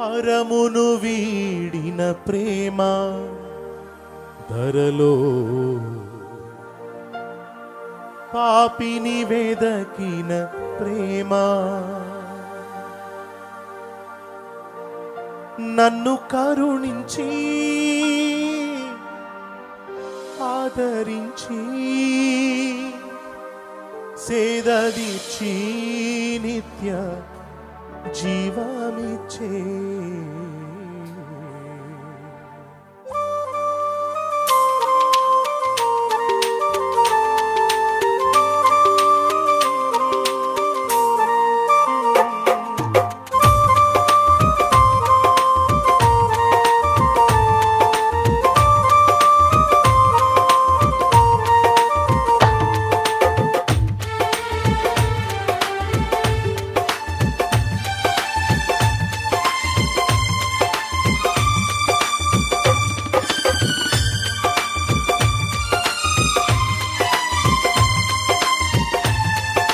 పరమును వీడిన ప్రేమ ధరలో పాపిని వెదకిన ప్రేమ. నన్ను కరుణించి ఆదరించి సేదదీర్చి నిత్య జీవమిచ్చే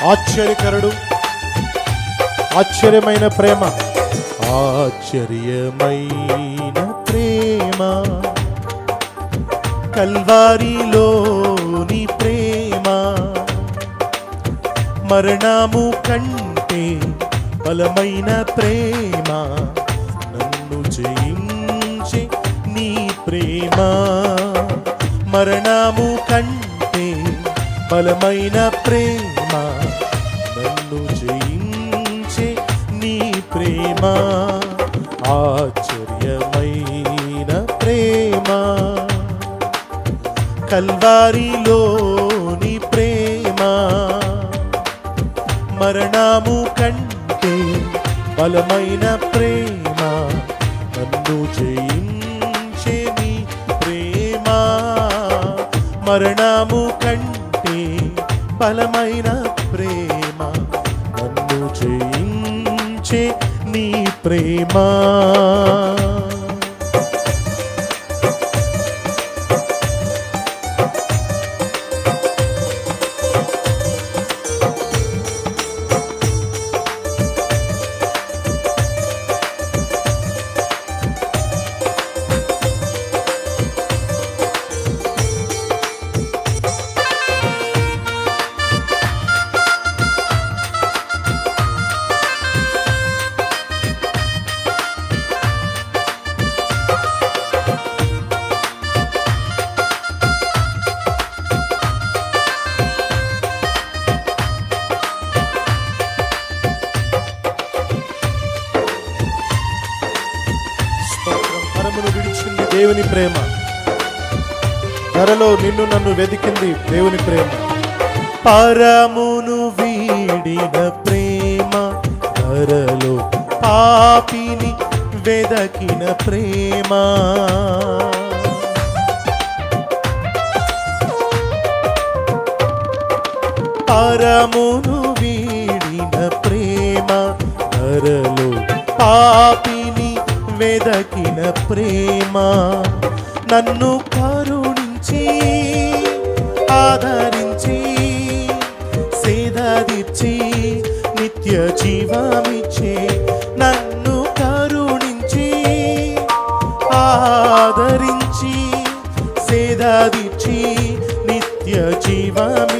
ఆశ్చర్యకరుడు. ఆశ్చర్యమైన ప్రేమ. ఆశ్చర్యమైన ప్రేమ. కల్వారిలోని ప్రేమ. మరణము కంటే బలమైన ప్రేమ. నన్ను జయించే నీ ప్రేమ. మరణము కంటే బలమైన ప్రేమ. ప్రేమ ఆశ్చర్యమైన ప్రేమ. కల్వారిలోని ప్రేమ. మరణము కంటే బలమైన ప్రేమ నన్ను జయించే నీ ప్రేమ. మరణము కంటే బలమైన ప్రేమ నన్ను జయించే నీ ప్రేమా. దేవుని ప్రేమ. ధరలో నిన్ను నన్ను వెతికింది దేవుని ప్రేమ. పరమును వీడిన ప్రేమ ధరలో పాపిని వెదకిన ప్రేమ. పరమును వీడిన ప్రేమ ధరలో పాపి వెదకిన ప్రేమ నన్ను కరుణించి ఆదరించి సేదదిచ్చి నిత్య జీవమిచ్చే నన్ను కరుణించి ఆదరించి సేదదిచ్చి నిత్య జీవమి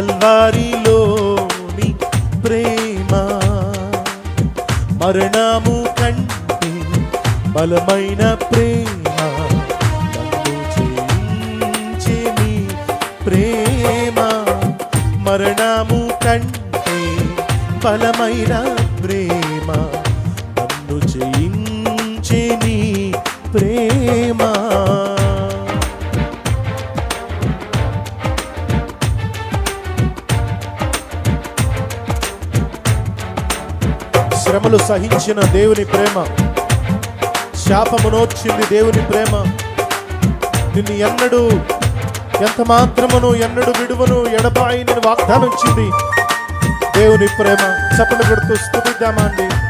కల్వారిలోని ప్రేమ. మరణము కంటే బలమైన ప్రేమ నన్ను జయించే నీ ప్రేమ. మరణము కంటే బలమైన శాపములు సహించిన దేవుని ప్రేమ. శాపమునోచ్చింది దేవుని ప్రేమ. నిన్ను ఎన్నడూ ఎంత మాత్రమును ఎన్నడు విడువను ఎడబాయి నేను వాగ్దానం ఇచ్చింది. దేవుని ప్రేమ. చప్పలు పెడుతూ స్థుతిద్దామా అండి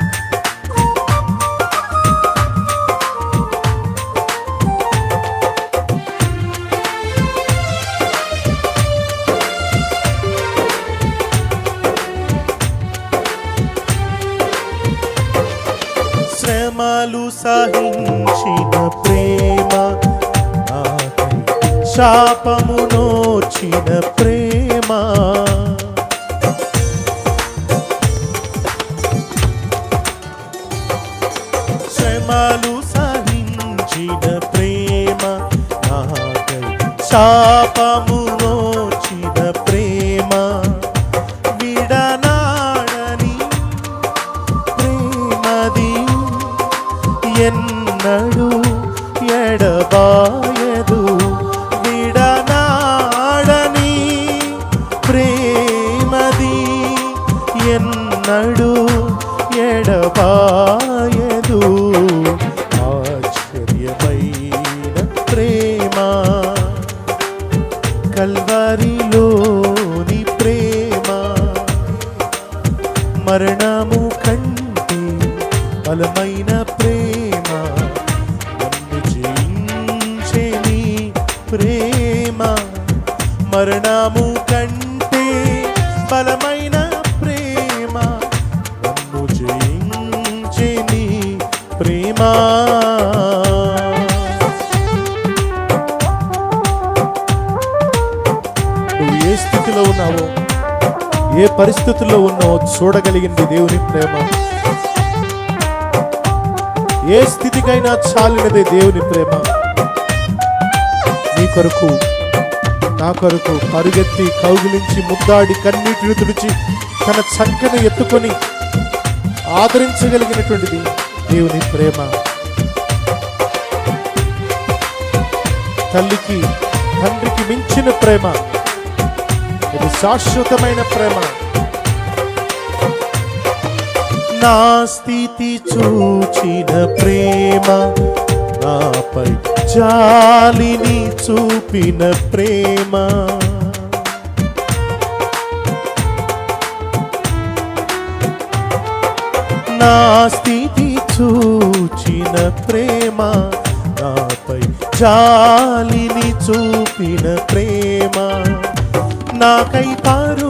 సహించిన ప్రేమ శాపము నోచిన ప్రేమ. శ్రమలు సహించిన ప్రేమ శాపము ఎన్నడు ఎడబాయదు విడనాడని ప్రేమది ఎన్నడు ఎడబాయదు. ఆశ్చర్యమైన ప్రేమ కల్వరిలోని ప్రేమ మరణము కంటే బలమై మరణము కంటే బలమైన ప్రేమ నన్ను జయించే ప్రేమ. నువ్వు ఏ స్థితిలో ఉన్నావో ఏ పరిస్థితుల్లో ఉన్నావో చూడగలిగింది దేవుని ప్రేమ. ఏ స్థితికైనా చాలినదే దేవుని ప్రేమ. నీ కొరకు నా కొరకు పరుగెత్తి కౌగిలించి ముద్దాడి కన్నీటిని తుడిచి తన చంకను ఎత్తుకొని ఆదరించగలిగినటువంటిది దేవుని ప్రేమ. తల్లికి తండ్రికి మించిన ప్రేమ. ఇది శాశ్వతమైన ప్రేమ. నా స్థితి చూచిన ప్రేమ. నాపై జాలిని చూపిన ప్రేమ. నా స్థితి చూచిన ప్రేమ నాపై జాలిని చూపిన ప్రేమ. నాకై పారు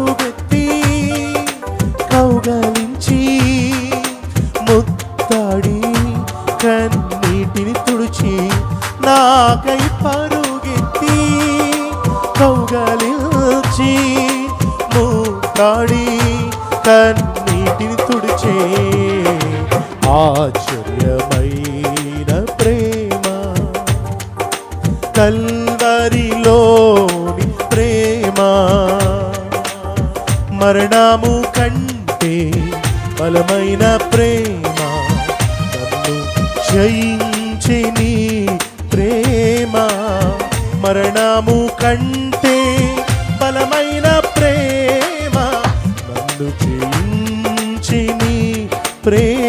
ఆశ్చర్యమైన ప్రేమ. కల్వరిలోని ప్రేమ. మరణము కంటే బలమైన ప్రేమ. నన్ను జయించే నీ ప్రేమ. మరణము కంటే బలమైన ప్రేమ. నన్ను జయించి నీ ప్రేమ.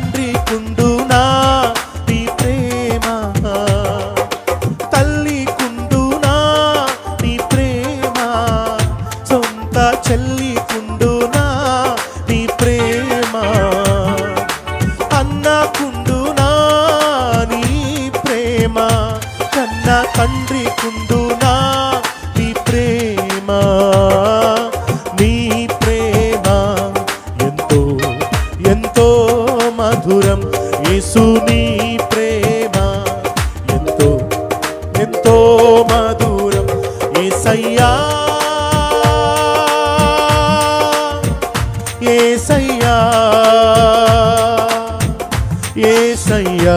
తండ్రి కుండునా? ఏసయ్యా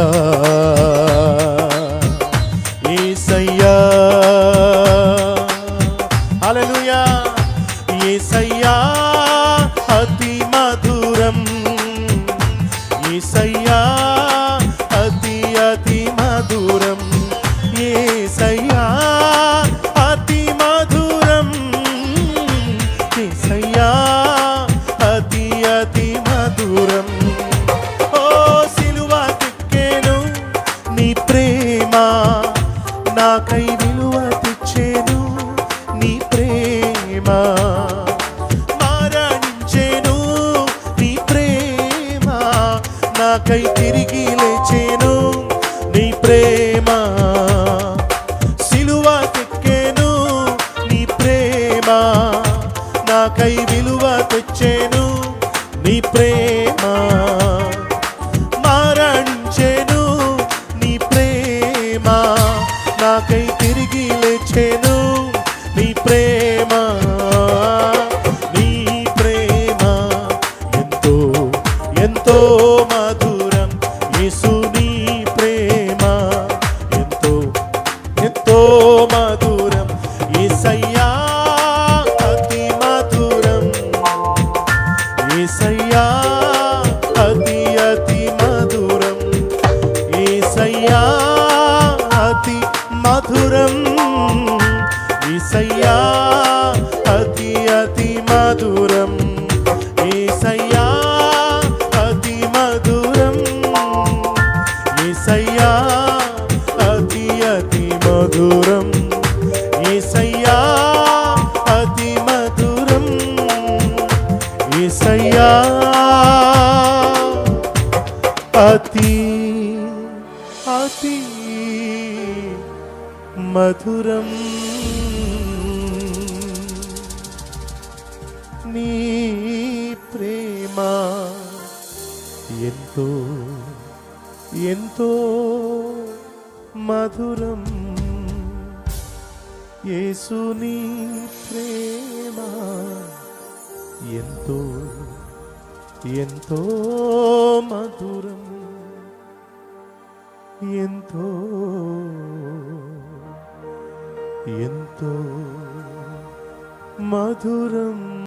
అతి అతి మధురం. నీ ప్రేమ ఎంతో ఎంతో మధురం. యేసుని ప్రేమ ఎంతో ఎంతో మధురం ఎంతో ఎంతో మధురం.